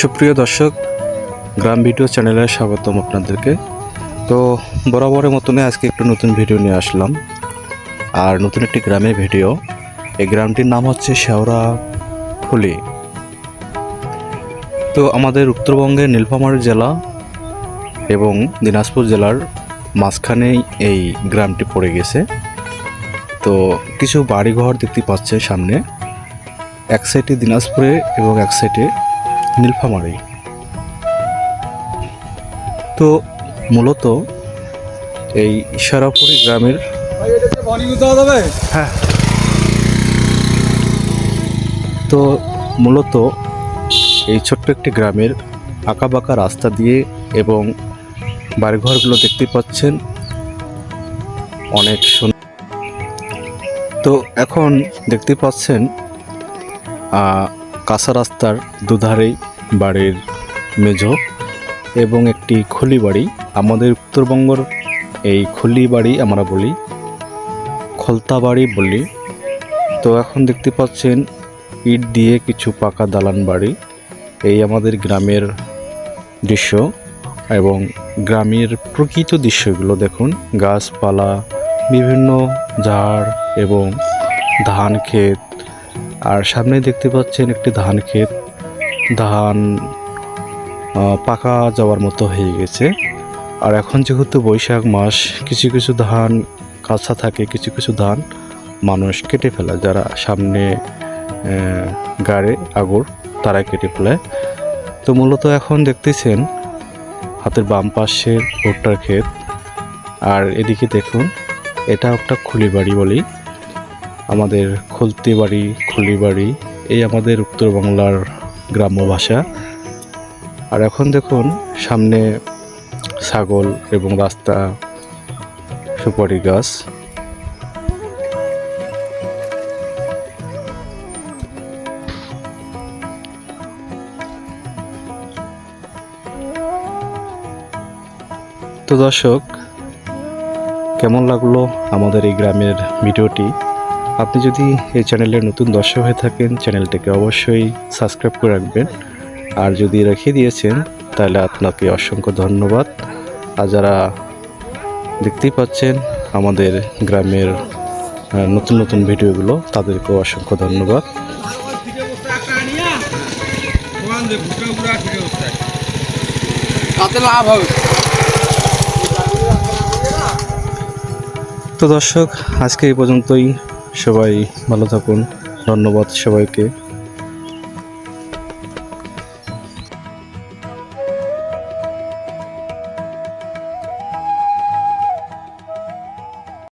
সুপ্রিয় দর্শক, গ্রাম ভিডিও চ্যানেলে স্বাগতম আপনাদেরকে। তো বরাবরের মতনই আজকে একটু নতুন ভিডিও নিয়ে আসলাম। আর নতুন একটি গ্রামের ভিডিও। এই গ্রামটির নাম হচ্ছে শেওড়া ফুলি। তো আমাদের উত্তরবঙ্গের নীলফামারী জেলা এবং দিনাজপুর জেলার মাঝখানেই এই গ্রামটি পড়ে গেছে। তো কিছু বাড়িঘর দেখতে পাচ্ছে সামনে। এক সাইডে দিনাজপুরে এবং এক সাইডে নীলফামারী। তো মূলত এই সারাপুরি গ্রামের হ্যাঁ। তো মূলত এই ছোট্ট একটি গ্রামের আঁকাবাঁকা রাস্তা দিয়ে এবং বাড়িঘরগুলো দেখতে পাচ্ছেন অনেক সুন্দর তো এখন দেখতে পাচ্ছেন কাঁচা রাস্তার দুধারেই বাড়ির মেঝ এবং একটি খুলি বাড়ি। আমাদের উত্তরবঙ্গর এই খুলি বাড়ি আমরা বলি, খলতা বাড়ি বলি। তো এখন দেখতে পাচ্ছেন, ইট দিয়ে কিছু পাকা দালান বাড়ি। এই আমাদের গ্রামের দৃশ্য এবং গ্রামের প্রকৃত দৃশ্যগুলো দেখুন। গাছপালা, বিভিন্ন ঝাড় এবং ধান ক্ষেত আর সামনে দেখতে পাচ্ছেন একটি ধান ক্ষেত। ধান পাকা যাওয়ার মতো হয়ে গেছে। আর এখন যেহেতু বৈশাখ মাস, কিছু কিছু ধান কাঁচা থাকে, কিছু কিছু ধান মানুষ কেটে ফেলে। যারা সামনে গাড়ে, আগর তারা কেটে ফেলে। তো মূলত এখন দেখতেছেন হাতের বাম পাশের ভুট্টার ক্ষেত। আর এদিকে দেখুন, এটা একটা খুলি বাড়ি বলি আমাদের খুলতি বাড়ি খুলি বাড়ি এই আমাদের উত্তর বাংলার গ্রাম্য ভাষা। আর এখন দেখুন, সামনে ছাগল এবং রাস্তা, সুপারি গাছ। তো দর্শক, কেমন লাগল আমাদের এই গ্রামের ভিডিওটি? আপনি যদি এই চ্যানেলের নতুন দর্শক হয়ে থাকেন চ্যানেলটিকে অবশ্যই সাবস্ক্রাইব করে রাখবেন। আর যদি রেখে দিয়েছেন তাহলে আপনাকে অসংখ্য ধন্যবাদ। আর যারা দেখতেই পাচ্ছেন আমাদের গ্রামের নতুন নতুন ভিডিওগুলো তাদেরকেও অসংখ্য ধন্যবাদ। তাতে লাভ হবে। তো দর্শক আজকে এই পর্যন্তই। সবাই ভালো থাকুন। ধন্যবাদ সবাইকে।